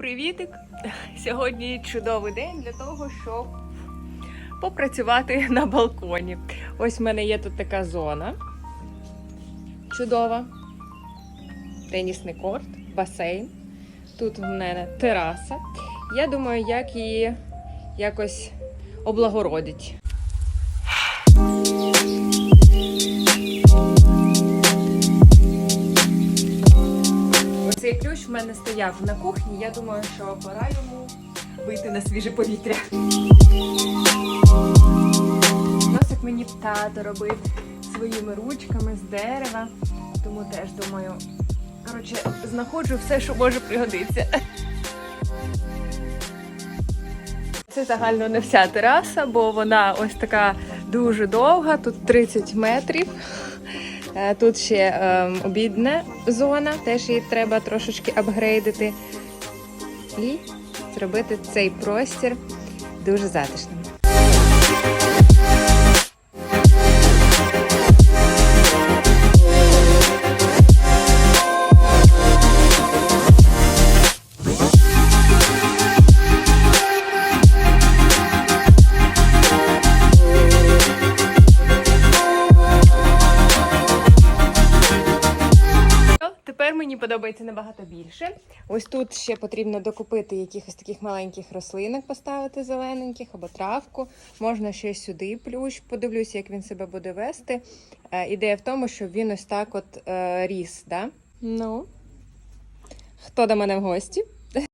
Привітик! Сьогодні чудовий день для того, щоб попрацювати на балконі. Ось в мене є тут така зона. Чудова. Тенісний корт, басейн. Тут в мене тераса. Я думаю, як її якось облагородить. Оцей ключ в мене стояв на кухні. Я думаю, що пора йому вийти на свіже повітря. Носик мені тато робив своїми ручками з дерева, тому теж думаю, коротше, знаходжу все, що може пригодитися. Це загально не вся тераса, бо вона ось така дуже довга, тут 30 метрів. Е, Тут ще ем, обідна зона, теж її треба трошечки апгрейдити. І зробити цей простір дуже затишним. Мені подобається набагато більше. Ось тут ще потрібно докупити якихось таких маленьких рослинок, поставити зелененьких або травку. Можна ще сюди плющ. Подивлюся, як він себе буде вести. Е, ідея в тому, щоб він ось так от е, ріс. Да? Ну, хто до мене в гості?